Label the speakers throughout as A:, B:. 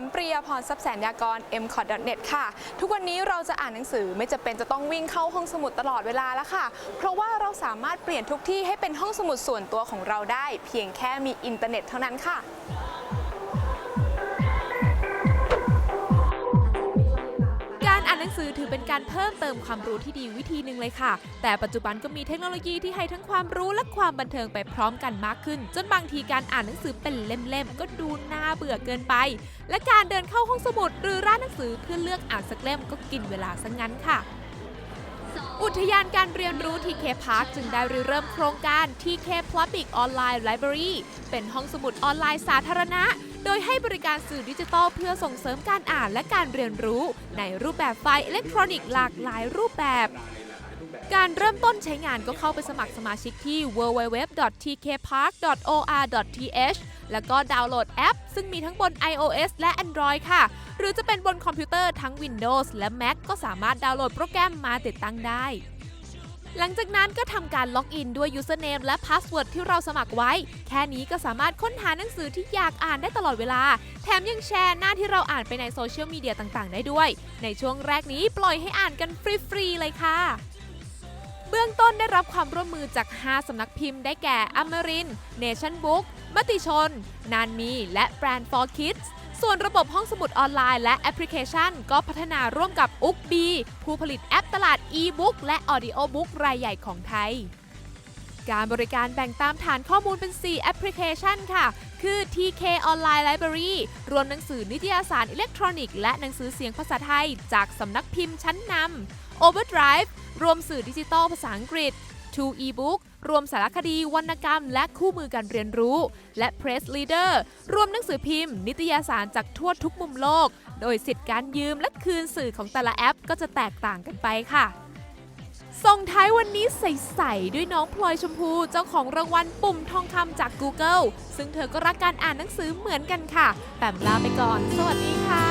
A: มปรียพรทรัพย์แสนยากร m c o t n e t ค่ะ ทุกวันนี้เราจะอ่านหนังสือไม่จะเป็นจะต้องวิ่งเข้าห้องสมุดตลอดเวลาแล้วค่ะ เพราะว่าเราสามารถเปลี่ยนทุกที่ให้เป็นห้องสมุดส่วนตัวของเราได้ เพียงแค่มีอินเทอร์เน็ตเท่านั้นค่ะ
B: ถือเป็นการเพิ่มเติมความรู้ที่ดีวิธีหนึ่งเลยค่ะ แต่ปัจจุบันก็มีเทคโนโลยีที่ให้ทั้งความรู้และความบันเทิงไปพร้อมกันมากขึ้น จนบางทีการอ่านหนังสือเป็นเล่มๆก็ดูน่าเบื่อเกินไป และการเดินเข้าห้องสมุดหรือร้านหนังสือเพื่อเลือกอ่านสักเล่มก็กินเวลาซะงั้นค่ะอุทยานการเรียนรู้ TK Park จึงได้ริเริ่มโครงการ TK Public Online Library เป็นห้องสมุดออนไลน์สาธารณะ โดยให้บริการสื่อดิจิทัลเพื่อส่งเสริมการอ่านและการเรียนรู้ ในรูปแบบไฟล์อิเล็กทรอนิกส์หลากหลายรูปแบบ การเริ่มต้นใช้งานก็เข้าไปสมัครสมาชิกที่ www.tkpark.or.th แล้วก็ดาวน์โหลดแอป ซึ่งมีทั้งบน iOS และ Android ค่ะ หรือจะเป็นบนคอมพิวเตอร์ทั้ง Windows และ Mac ก็สามารถดาวน์โหลดโปรแกรมมาติดตั้งได้ หลังจากนั้นก็ทำการล็อกอินด้วย username และ password ที่เราสมัครไว้ แค่นี้ก็สามารถค้นหาหนังสือที่อยากอ่านได้ตลอดเวลา แถมยังแชร์หน้าที่เราอ่านไปในโซเชียลมีเดียต่างๆ ได้ด้วย ในช่วงแรกนี้ปล่อยให้อ่านกันฟรีๆเลยค่ะเบื้องต้นได้รับความร่วมมือจาก 5 สำนักพิมพ์ได้แก่อมริน Nation Book มติชน นานมี และ Brand for Kids ส่วนระบบห้องสมุดออนไลน์และแอปพลิเคชัน ก็พัฒนาร่วมกับ u k b ผู้ผลิตแอปตลาด e-book และ audio book รายใหญ่ของไทย การบริการแบ่งตามฐานข้อมูลเป็น 4 แอปพลิเคชันค่ะ คือ TK Online Library รวมหนังสือนิตยสารอิเล็กทรอนิกส์และหนังสือเสียงภาษาไทย จากสำนักพิมพ์ชั้นนำ Overdrive รวมสื่อดิจิทัลภาษาอังกฤษ To eBook รวมสารคดีวรรณกรรม และคู่มือการเรียนรู้ และ Press Leader รวมหนังสือพิมพ์ นิตยสารจากทั่วทุกมุมโลก โดยสิทธิ์การยืมและคืนสื่อของแต่ละแอปก็จะแตกต่างกันไปค่ะส่งท้ายวันนี้ใสๆด้วยน้องพลอยชมพูเจ้าของรางวัลปุ่มทองคำจาก Google ซึ่งเธอก็รักการอ่านหนังสือเหมือนกันค่ะ แปมลาไปก่อน สวัสดีค่ะ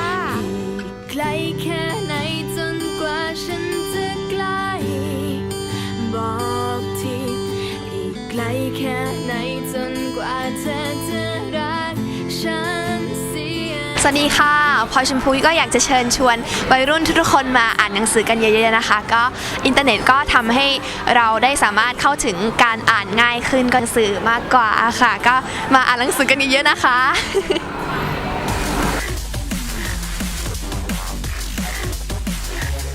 C: ส
D: วัสดีค่ะ พอชมพูก็อยากจะเชิญชวนวัยรุ่นทุกๆคนมาอ่านหนังสือกันเยอะๆนะคะ ก็อินเทอร์เน็ตก็ทำให้เราได้สามารถเข้าถึงการอ่านง่ายขึ้นกันสือมากกว่าค่ะ ก็มาอ่านหนังสือกันเยอะๆนะคะ